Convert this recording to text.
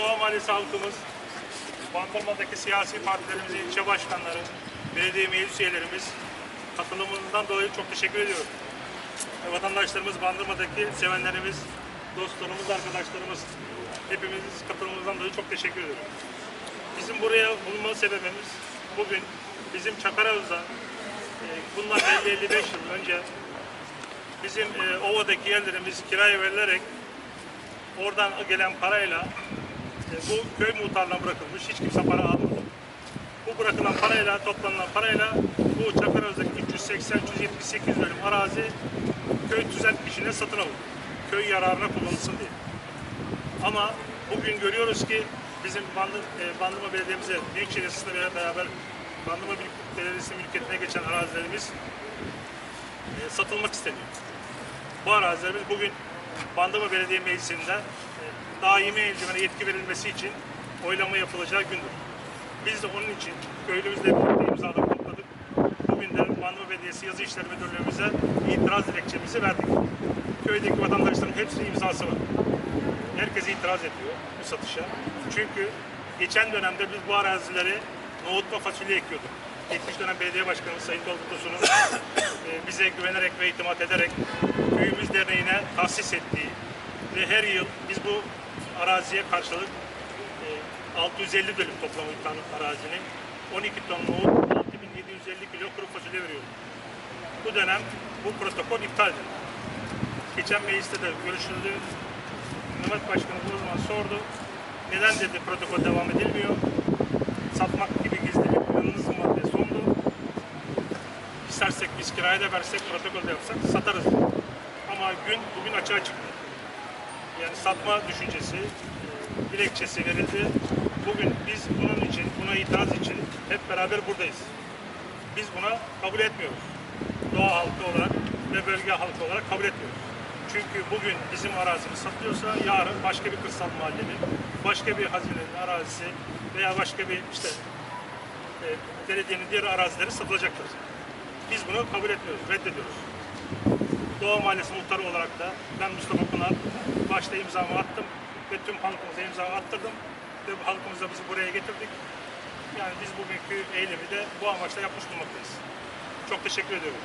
Doğa Mahallesi halkımız, Bandırma'daki siyasi partilerimizin ilçe başkanları, belediye meclis üyelerimiz katılımından dolayı çok teşekkür ediyorum. Vatandaşlarımız, Bandırma'daki sevenlerimiz, dostlarımız, arkadaşlarımız, hepimiz katılımımızdan dolayı çok teşekkür ediyorum. Bizim buraya bulunma sebebimiz bugün bizim Çakaraz'da e, bundan 50-55 yıl önce bizim e, ovadaki yerlerimiz kiraya verilerek oradan gelen parayla bu köy muhtarına bırakılmış. Hiç kimse para almadı. Bu bırakılan parayla, toplanılan parayla bu Çakaröz'deki 380-378 dönüm arazi köy tüzel kişine satın alındı. Köy yararına kullanılsın diye. Ama bugün görüyoruz ki bizim Bandı, e, Bandırma Belediye'mize, Büyükşehir Yasası'yla beraber Bandırma Belediyesi mülkiyetine geçen arazilerimiz e, satılmak isteniyor. Bu arazilerimiz bugün Bandırma Belediye Meclisi'nde daimi encümene yetki verilmesi için oylama yapılacağı gündür. Biz de onun için köylümüzle birlikte imzaları topladık. Bugün de Bandırma Belediyesi Yazı İşleri Müdürlüğümüze itiraz dilekçemizi verdik. Köydeki vatandaşların hepsinin imzası var. Herkes itiraz ediyor bu satışa. Çünkü geçen dönemde biz bu arazileri nohut ve fasulye ekiyorduk. Geçmiş dönem belediye başkanımız Sayın Tolga Tosun'un e, bize güvenerek ve itimat ederek köyümüz derneğine tahsis ettiği ve her yıl biz bu araziye karşılık e, 650 dönüm toplamı bir tane arazinin 12 ton nohut, 6750 kilo kuru fasulye veriyoruz. Bu dönem bu protokol iptal edildi. Geçen mecliste de görüşüldü. Mehmet Başkanı o zaman sordu. Neden dedi protokol devam edilmiyor? Satmak gibi gizli bir planınız mı var diye sordu. İstersek biz kiraya da versek, protokol da yapsak satarız. Ama gün bugün açığa çıktı. Yani satma düşüncesi, e, dilekçesi verildi. Bugün biz bunun için, buna itiraz için hep beraber buradayız. Biz buna kabul etmiyoruz. Doğa halkı olarak ve bölge halkı olarak kabul etmiyoruz. Çünkü bugün bizim arazimiz satılıyorsa yarın başka bir kırsal mahallenin, başka bir hazinenin arazisi veya başka bir işte e, belediyenin diğer arazileri satılacaktır. Biz bunu kabul etmiyoruz, reddediyoruz. Doğa Mahallesi muhtarı olarak da ben Mustafa Pınar başta imzamı attım ve tüm halkımıza imza attırdım ve bu halkımızla bizi buraya getirdik. Yani biz bugünkü eylemi de bu amaçla yapmış bulmaktayız. Çok teşekkür ediyorum.